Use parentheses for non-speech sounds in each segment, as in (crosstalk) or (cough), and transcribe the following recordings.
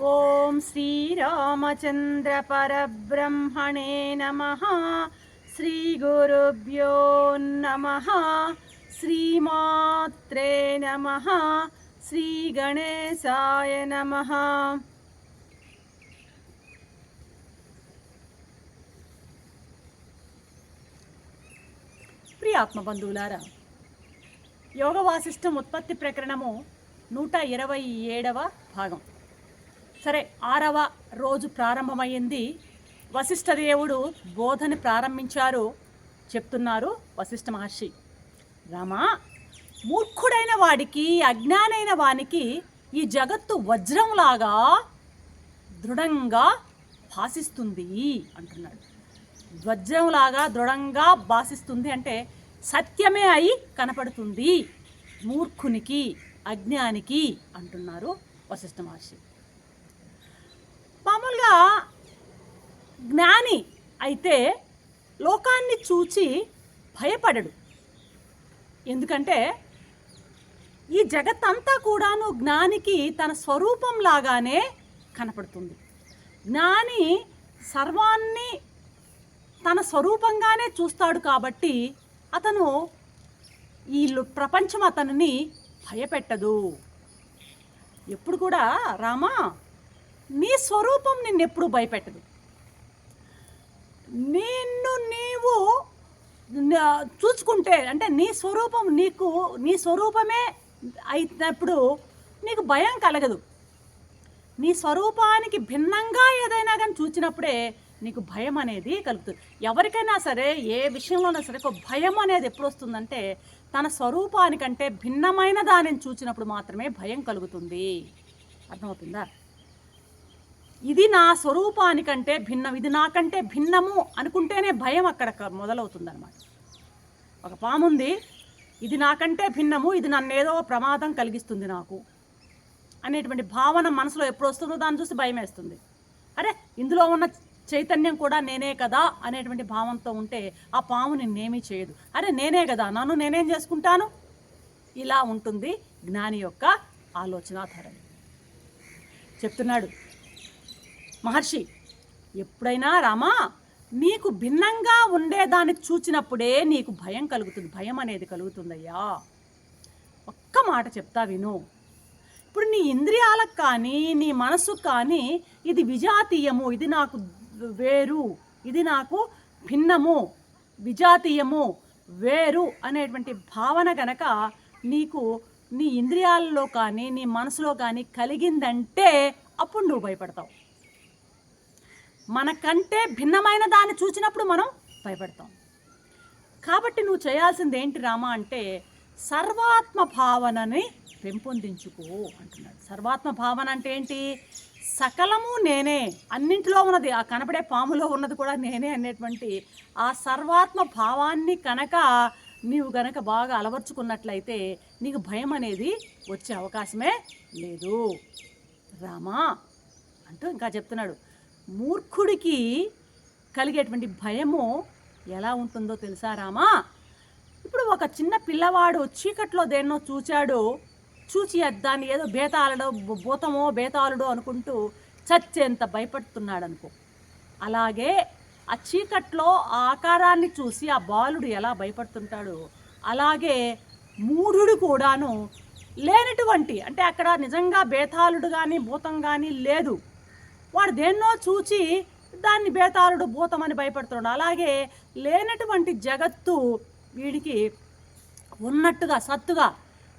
ॐ श्रीरामचन्द्रपरब्रह्मणे नमः श्रीगुरुभ्यो नमः श्रीमात्रे नमः श्रीगणेशाय नमः ప్రియ ఆత్మబంధువులారా యోగ వాసిష్టం ఉత్పత్తి ప్రకరణము నూట ఇరవై ఏడవ భాగం సరే ఆరవ రోజు ప్రారంభమైంది. వశిష్ఠ దేవుడు బోధని ప్రారంభించారు. చెప్తున్నారు వశిష్ఠ మహర్షి. రామా మూర్ఖుడైన వాడికి అజ్ఞానైన వానికి ఈ జగత్తు వజ్రంలాగా దృఢంగా భాసిస్తుంది అంటున్నాడు. వజ్రంలాగా దృఢంగా భాసిస్తుంది అంటే సత్యమే అయి కనపడుతుంది. మూర్ఖునికి అజ్ఞానికి అంటున్నారు వశిష్ఠ మహర్షి. మామూలుగా జ్ఞాని అయితే లోకాన్ని చూచి భయపడడు. ఎందుకంటే ఈ జగత్తంతా కూడాను జ్ఞానికి తన స్వరూపం లాగానే కనపడుతుంది. జ్ఞాని సర్వాన్ని తన స్వరూపంగానే చూస్తాడు కాబట్టి అతను ఈ ప్రపంచం అతనిని భయపెట్టదు. ఎప్పుడు కూడా రామా? నీ స్వరూపం నిన్నెప్పుడు భయపెట్టదు. నిన్ను నీవు చూసుకుంటే అంటే నీ స్వరూపం నీకు నీ స్వరూపమే అయినప్పుడు నీకు భయం కలగదు. నీ స్వరూపానికి భిన్నంగా ఏదైనా కానీ చూచినప్పుడే నీకు భయం అనేది కలుగుతుంది. ఎవరికైనా సరే ఏ విషయంలోనైనా సరే ఒక భయం అనేది ఎప్పుడు వస్తుందంటే తన స్వరూపానికంటే భిన్నమైన దానిని చూసినప్పుడు మాత్రమే భయం కలుగుతుంది. అర్థమవుతుందా? ఇది నా స్వరూపానికంటే భిన్నం ఇది నాకంటే భిన్నము అనుకుంటేనే భయం అక్కడ మొదలవుతుందన్నమాట. ఒక పాము ఉంది ఇది నాకంటే భిన్నము ఇది నన్ను ఏదో ప్రమాదం కలిగిస్తుంది నాకు అనేటువంటి భావన మనసులో ఎప్పుడు వస్తుందో దాన్ని చూసి భయం వేస్తుంది అరే ఇందులో ఉన్న చైతన్యం కూడా నేనే కదా అనేటువంటి భావంతో ఉంటే ఆ పాము నిన్నేమీ చేయదు. అరే నేనే కదా నన్ను నేనేం చేసుకుంటాను? ఇలా ఉంటుంది జ్ఞాని యొక్క ఆలోచన ధోరణి చెప్తున్నాడు మహర్షి ఎప్పుడైనా రామా నీకు భిన్నంగా ఉండేదాన్ని చూచినప్పుడే నీకు భయం కలుగుతుంది భయం అనేది కలుగుతుందయ్యా. ఒక్క మాట చెప్తా విను. ఇప్పుడు నీ ఇంద్రియాలకు కానీ నీ మనసుకు కానీ ఇది విజాతీయము ఇది నాకు వేరు ఇది నాకు భిన్నము విజాతీయము వేరు అనేటువంటి భావన గనక నీకు నీ ఇంద్రియాలలో కానీ నీ మనసులో కానీ కలిగిందంటే అప్పుడు నువ్వు భయపడతావు. మనకంటే భిన్నమైన దాన్ని చూసినప్పుడు మనం భయపడతాం. కాబట్టి నువ్వు చేయాల్సింది ఏంటి రామా అంటే సర్వాత్మ భావనని పెంపొందించుకో అంటున్నాడు. సర్వాత్మ భావన అంటే ఏంటి? సకలము నేనే అన్నింటిలో ఉన్నది ఆ కనపడే పాములో ఉన్నది కూడా నేనే అనేటువంటి ఆ సర్వాత్మ భావాన్ని కనుక నీవు గనక బాగా అలవర్చుకున్నట్లయితే నీకు భయం అనేది వచ్చే అవకాశమే లేదు. రామా అంటూ ఇంకా చెప్తున్నాడు. మూర్ఖుడికి కలిగేటువంటి భయము ఎలా ఉంటుందో తెలుసా రామా? ఇప్పుడు ఒక చిన్న పిల్లవాడు చీకట్లో దేన్నో చూచాడు. చూచి దాన్ని ఏదో బేతాళడో భూతమో బేతాళుడో అనుకుంటూ చచ్చేంత భయపడుతున్నాడు అనుకో అలాగే ఆ చీకట్లో ఆ ఆకారాన్ని చూసి ఆ బాలుడు ఎలా భయపడుతుంటాడు? అలాగే మూఢుడు కూడాను లేనటువంటి అంటే అక్కడ నిజంగా బేతాళుడు కానీ భూతం కానీ లేదు. వాడు దేన్నో చూచి దాన్ని బేతాళుడు భూతమని భయపడుతున్నాడు. అలాగే లేనటువంటి జగత్తు వీడికి ఉన్నట్టుగా సత్తుగా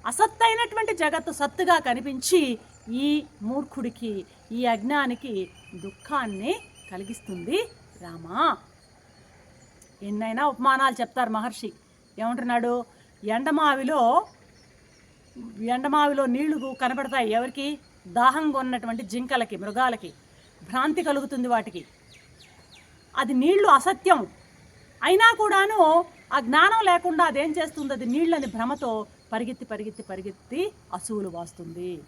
అసత్తైనటువంటి జగత్తు సత్తుగా కనిపించి ఈ మూర్ఖుడికి ఈ అజ్ఞానికి దుఃఖాన్ని కలిగిస్తుంది రామా. ఎన్నైనా ఉపమానాలు చెప్తారు మహర్షి. ఏమంటున్నాడు? ఎండమావిలో ఎండమావిలో నీళ్ళు కనబడతాయి ఎవరికి? దాహంగా ఉన్నటువంటి జింకలకి మృగాలకి. భ్రాంతి కలుగుతుంది వాటికి. అది నీళ్ళు అసత్యం. అయినా కూడాను ఆ జ్ఞానం లేకుండా అదేం చేస్తుంది? అది నీళ్ళని భ్రమతో పరిగెత్తి పరిగెత్తి పరిగెత్తి అసువులు వాస్తుంది.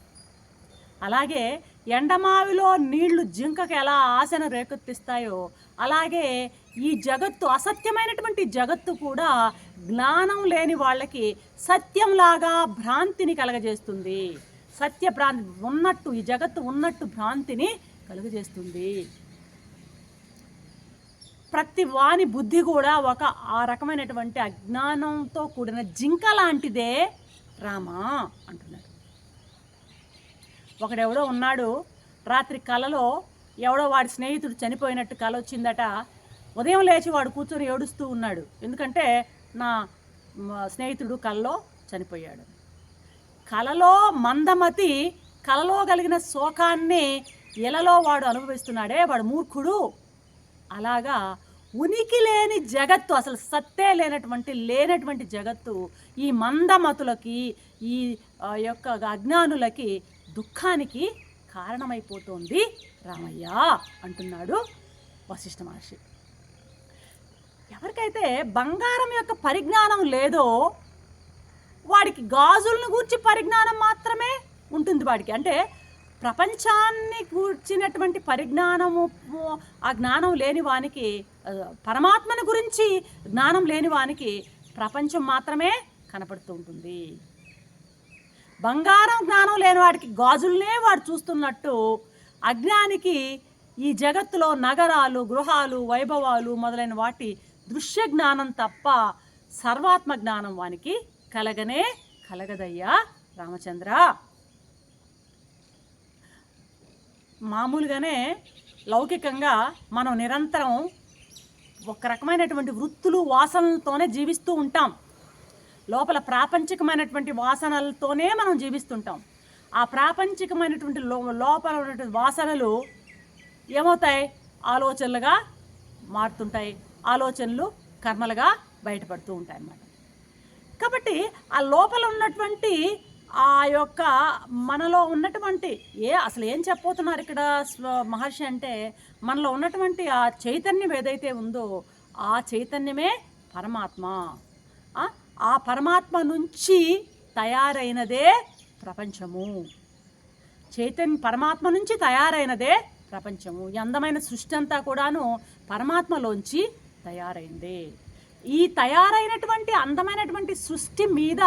అలాగే ఎండమావిలో నీళ్ళు జింకకి ఎలా ఆశను రేకెత్తిస్తాయో అలాగే ఈ జగత్తు అసత్యమైనటువంటి జగత్తు కూడా జ్ఞానం లేని వాళ్ళకి సత్యంలాగా భ్రాంతిని కలగజేస్తుంది. సత్య భ్రాంతి ఉన్నట్టు ఈ జగత్తు ఉన్నట్టు భ్రాంతిని కలుగజేస్తుంది. ప్రతి వాని బుద్ధి కూడా ఒక ఆ రకమైనటువంటి అజ్ఞానంతో కూడిన జింక లాంటిదే రామా అంటున్నాడు. ఒకడెవడో ఉన్నాడు రాత్రి కలలో ఎవడో వాడి స్నేహితుడు చనిపోయినట్టు కల వచ్చిందట ఉదయం లేచి వాడు కూర్చొని ఏడుస్తూ ఉన్నాడు. ఎందుకంటే నా స్నేహితుడు కలలో చనిపోయాడు. కలలో మందమతి కలలో కలిగిన శోకాన్ని ఎలలో వాడు అనుభవిస్తున్నాడే వాడు మూర్ఖుడు. అలాగా ఉనికి లేని జగత్తు అసలు సత్తే లేనటువంటి లేనటువంటి జగత్తు ఈ మందమతులకి ఈ యొక్క అజ్ఞానులకి దుఃఖానికి కారణమైపోతోంది రామయ్య అంటున్నాడు వశిష్ఠ మహర్షి. ఎవరికైతే బంగారం యొక్క పరిజ్ఞానం లేదో వాడికి గాజులను గూర్చి పరిజ్ఞానం మాత్రమే ఉంటుంది వాడికి. అంటే ప్రపంచాన్ని కూర్చినటువంటి పరిజ్ఞానము ఆ జ్ఞానం లేని వానికి పరమాత్మను గురించి జ్ఞానం లేని వానికి ప్రపంచం మాత్రమే కనపడుతూ ఉంటుంది. బంగారం జ్ఞానం లేని వాడికి గాజులనే వాడు చూస్తున్నట్టు అజ్ఞానికి ఈ జగత్తులో నగరాలు గృహాలు వైభవాలు మొదలైన వాటి దృశ్య జ్ఞానం తప్ప సర్వాత్మ జ్ఞానం వానికి కలగనే కలగదయ్యా రామచంద్ర. మామూలుగానే లౌకికంగా మనం నిరంతరం ఒక రకమైనటువంటి వృత్తులు వాసనలతోనే జీవిస్తూ ఉంటాం. లోపల ప్రాపంచికమైనటువంటి వాసనలతోనే మనం జీవిస్తుంటాం. ఆ ప్రాపంచికమైనటువంటి లో లోపల ఉన్నటువంటి వాసనలు ఏమవుతాయి? ఆలోచనలుగా మారుతుంటాయి. ఆలోచనలు కర్మలుగా బయటపడుతూ ఉంటాయి అన్నమాట కాబట్టి ఆ లోపల ఉన్నటువంటి ఆ యొక్క మనలో ఉన్నటువంటి ఏ అసలు ఏం చెప్పబోతున్నారు ఇక్కడ మహర్షి అంటే మనలో ఉన్నటువంటి ఆ చైతన్యం ఏదైతే ఉందో ఆ చైతన్యమే పరమాత్మ. ఆ, ఆ పరమాత్మ నుంచి తయారైనదే ప్రపంచము. చైతన్య పరమాత్మ నుంచి తయారైనదే ప్రపంచము. ఈ అందమైన సృష్టి అంతా కూడాను పరమాత్మలోంచి తయారైంది. ఈ తయారైనటువంటి అందమైనటువంటి సృష్టి మీద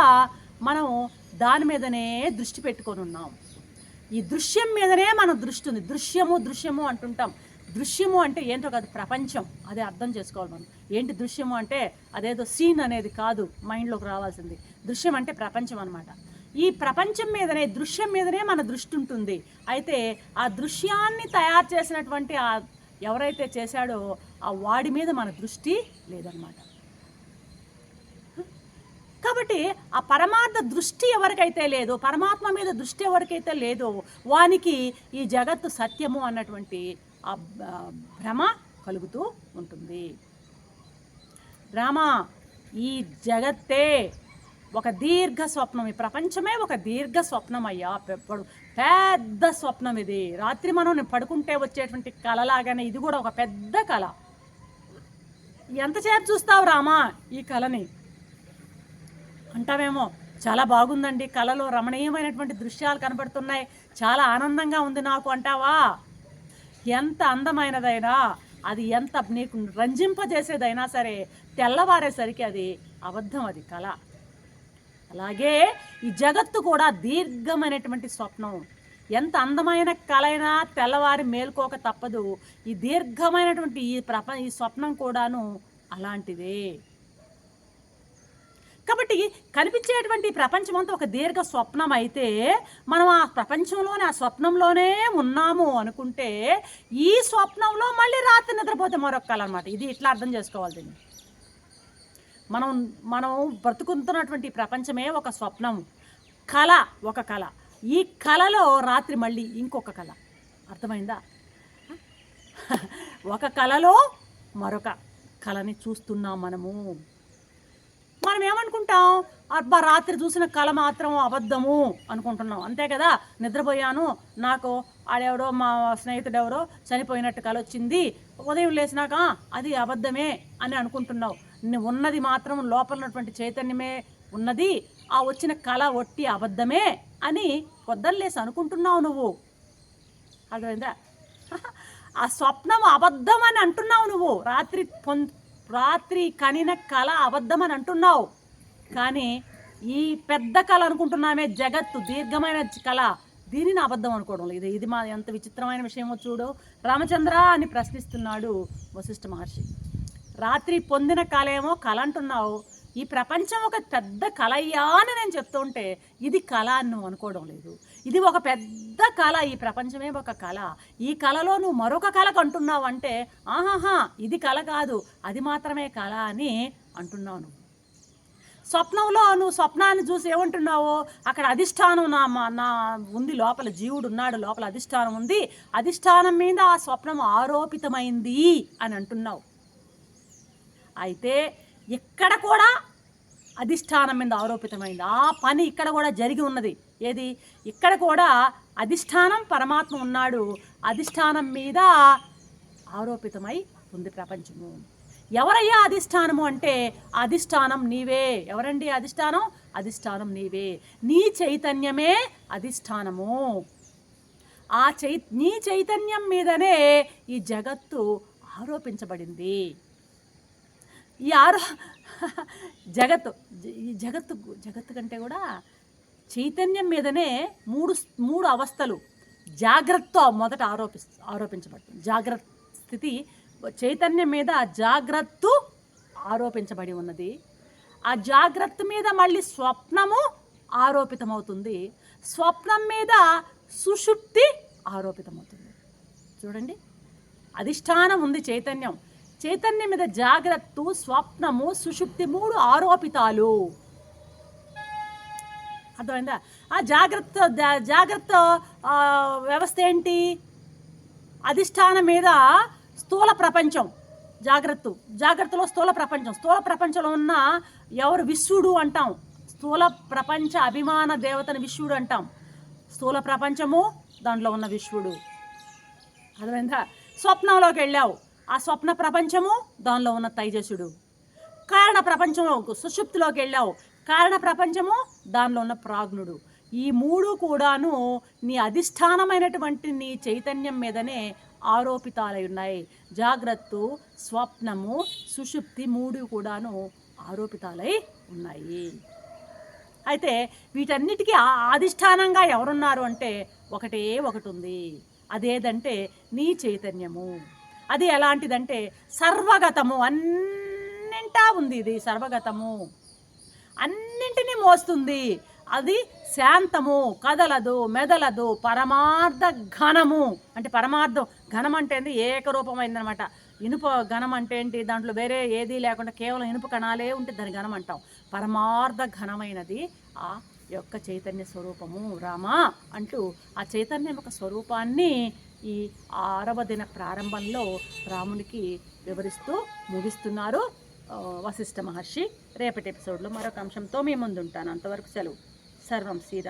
మనం దాని మీదనే దృష్టి పెట్టుకొని ఉన్నాం. ఈ దృశ్యం మీదనే మన దృష్టి ఉంది. దృశ్యము దృశ్యము అంటుంటాం. దృశ్యము అంటే ఏంటో కాదు ప్రపంచం. అదే అర్థం చేసుకోవాలి మనం. ఏంటి దృశ్యము అంటే అదేదో సీన్ అనేది కాదు మైండ్లోకి రావాల్సింది. దృశ్యం అంటే ప్రపంచం అనమాట ఈ ప్రపంచం మీదనే దృశ్యం మీదనే మన దృష్టి ఉంటుంది. అయితే ఆ దృశ్యాన్ని తయారు చేసినటువంటి ఆ ఎవరైతే చేశాడో ఆ వాడి మీద మన దృష్టి లేదనమాట కాబట్టి ఆ పరమార్థ దృష్టి ఎవరికైతే లేదో పరమాత్మ మీద దృష్టి ఎవరికైతే లేదో వానికి ఈ జగత్తు సత్యము అన్నటువంటి ఆ ఆ భ్రమ కలుగుతూ ఉంటుంది. రామ ఈ జగత్తే ఒక దీర్ఘ స్వప్నం. ఈ ప్రపంచమే ఒక దీర్ఘ స్వప్నం అయ్యా. పెప్పుడు పెద్ద స్వప్నం ఇది. రాత్రి మనం పడుకుంటే వచ్చేటువంటి కళలాగానే ఇది కూడా ఒక పెద్ద కళ. ఎంతసేపు చూస్తావు రామా ఈ కళని? అంటావేమో. చాలా బాగుందండి కళలో రమణీయమైనటువంటి దృశ్యాలు కనబడుతున్నాయి. చాలా ఆనందంగా ఉంది నాకు అంటావా? ఎంత అందమైనదైనా అది ఎంత నీకు రంజింపజేసేదైనా సరే తెల్లవారేసరికి అది అబద్ధం అది కళ. అలాగే ఈ జగత్తు కూడా దీర్ఘమైనటువంటి స్వప్నం. ఎంత అందమైన కళైనా తెల్లవారి మేల్కోక తప్పదు. ఈ దీర్ఘమైనటువంటి ఈ ప్రప ఈ స్వప్నం కూడాను అలాంటిదే. కాబట్టి కనిపించేటువంటి ప్రపంచం అంతా ఒక దీర్ఘ స్వప్నం అయితే మనం ఆ ప్రపంచంలోనే ఆ స్వప్నంలోనే ఉన్నాము అనుకుంటే ఈ స్వప్నంలో మళ్ళీ రాత్రి నిద్రపోతే మరొక కళ ఇది ఇట్లా అర్థం చేసుకోవాలి దీన్ని. మనం మనం బ్రతుకుతున్నటువంటి ప్రపంచమే ఒక స్వప్నం కళ ఒక కళ. ఈ కళలో రాత్రి మళ్ళీ ఇంకొక కళ. అర్థమైందా? ఒక కళలో మరొక కళని చూస్తున్నాం మనము. మనం ఏమనుకుంటాం? అబ్బా రాత్రి చూసిన కళ మాత్రం అబద్ధము అనుకుంటున్నాం. అంతే కదా? నిద్రపోయాను. నాకు ఆడెవడో మా స్నేహితుడు ఎవరో చనిపోయినట్టు కళ వచ్చింది. ఉదయం లేచినాక అది అబద్ధమే అని అనుకుంటున్నావు. ఉన్నది మాత్రం లోపల ఉన్నటువంటి చైతన్యమే ఉన్నది. ఆ వచ్చిన కళ ఒట్టి అబద్ధమే అని పొద్దున్న లేసి అనుకుంటున్నావు నువ్వు. అర్థమైందా? (laughs) ఆ స్వప్నం అబద్ధం అని అంటున్నావు నువ్వు. రాత్రి పొం రాత్రి కనిన కళ అబద్ధమని అంటున్నావు కానీ ఈ పెద్ద కళ అనుకుంటున్నామే జగత్తు దీర్ఘమైన కళ దీనిని అబద్ధం అనుకోవడం లేదు. ఇది మా ఎంత విచిత్రమైన విషయమో చూడు. రామచంద్ర అని ప్రశ్నిస్తున్నాడు వశిష్ఠ మహర్షి. రాత్రి పొందిన కళ ఏమో కళ అంటున్నావు ఈ ప్రపంచం ఒక పెద్ద కళయ్యా అని నేను చెప్తుంటే ఇది కళ అని నువ్వు అనుకోవడం లేదు. ఇది ఒక పెద్ద కళ ఈ ప్రపంచమే ఒక కళ. ఈ కళలో నువ్వు మరొక కళకు అంటున్నావు అంటే ఆహాహా ఇది కళ కాదు అది మాత్రమే కళ అని అంటున్నావు నువ్వు. స్వప్నంలో నువ్వు స్వప్నాన్ని చూసి ఏమంటున్నావో అక్కడ అధిష్టానం నా నా ఉంది లోపల జీవుడు ఉన్నాడు లోపల అధిష్టానం ఉంది అధిష్టానం మీద ఆ స్వప్నం ఆరోపితమైంది అని అంటున్నావు. అయితే ఇక్కడ కూడా అధిష్టానం మీద ఆరోపితమైంది. ఆ పని ఇక్కడ కూడా జరిగి ఉన్నది. ఏది? ఇక్కడ కూడా అధిష్టానం పరమాత్మ ఉన్నాడు. అధిష్టానం మీద ఆరోపితమై ఉంది ప్రపంచము. ఎవరయ్యా అధిష్టానము అంటే అధిష్టానం నీవే. ఎవరండి అధిష్టానం? అధిష్టానం నీవే. నీ చైతన్యమే అధిష్టానము. ఆ చై నీ చైతన్యం మీదనే ఈ జగత్తు ఆరోపించబడింది. ఈ ఆరో జగత్తు ఈ జగత్తు జగత్తు కంటే కూడా చైతన్యం మీదనే మూడు మూడు అవస్థలు జాగ్రత్త మొదట ఆరోపి ఆరోపించబడుతుంది. జాగ్రత్త స్థితి చైతన్యం మీద జాగ్రత్త ఆరోపించబడి ఉన్నది. ఆ జాగ్రత్త మీద మళ్ళీ స్వప్నము ఆరోపితమవుతుంది. స్వప్నం మీద సుషుప్తి ఆరోపితమవుతుంది. చూడండి. అధిష్టానం ఉంది చైతన్యం. చైతన్యం మీద జాగ్రత్త స్వప్నము సుషుప్తి మూడు ఆరోపితాలు. అర్థమైందా? ఆ జాగ్రత్త జా- జాగ్రత్త వ్యవస్థ ఏంటి? అధిష్టానం మీద స్థూల ప్రపంచం. జాగ్రత్త. జాగ్రత్తలో స్థూల ప్రపంచం. స్థూల ప్రపంచంలో ఉన్న ఎవరు? విశ్వడు అంటాం. స్థూల ప్రపంచ అభిమాన దేవతని విశ్వడు అంటాం. స్థూల ప్రపంచము దాంట్లో ఉన్న విశ్వడు అర్థమైందా? స్వప్నంలోకి వెళ్ళావు. ఆ స్వప్న ప్రపంచము దానిలో ఉన్న తైజసుడు కారణ ప్రపంచము సుషుప్తిలోకి వెళ్ళావు. కారణ ప్రపంచము దానిలో ఉన్న ప్రాజ్ఞుడు. ఈ మూడు కూడాను నీ అధిష్టానమైనటువంటి నీ చైతన్యం మీదనే ఆరోపితాలై ఉన్నాయి. జాగ్రత్త స్వప్నము సుషుప్తి మూడు కూడాను ఆరోపితాలై ఉన్నాయి. అయితే వీటన్నిటికీ అధిష్టానంగా ఎవరున్నారు అంటే ఒకటే ఒకటి ఉంది. అదేదంటే నీ చైతన్యము. అది ఎలాంటిదంటే సర్వగతము అన్నింటా ఉంది ఇది సర్వగతము. అన్నింటినీ మోస్తుంది. అది శాంతము కదలదు మెదలదు పరమార్థ ఘనము. అంటే పరమార్థం ఘనం అంటే ఏంది? ఏకరూపమైందనమాట. ఇనుప ఘనం అంటే ఏంటి? దాంట్లో వేరే ఏది లేకుండా కేవలం ఇనుప కణాలే ఉంటే దాని ఘనం అంటాం. పరమార్థ ఘనమైనది ఆ యొక్క చైతన్య స్వరూపము. రామా అంటూ ఆ చైతన్యం యొక్క స్వరూపాన్ని ఈ ఆరవ దిన ప్రారంభంలో రామునికి వివరిస్తూ ముగిస్తున్నారు. వశిష్ఠ మహర్షి. రేపటి ఎపిసోడ్లో మరొక అంశంతో మీ ముందుంటాను. అంతవరకు సెలవు. సర్వం శ్రీరామ్.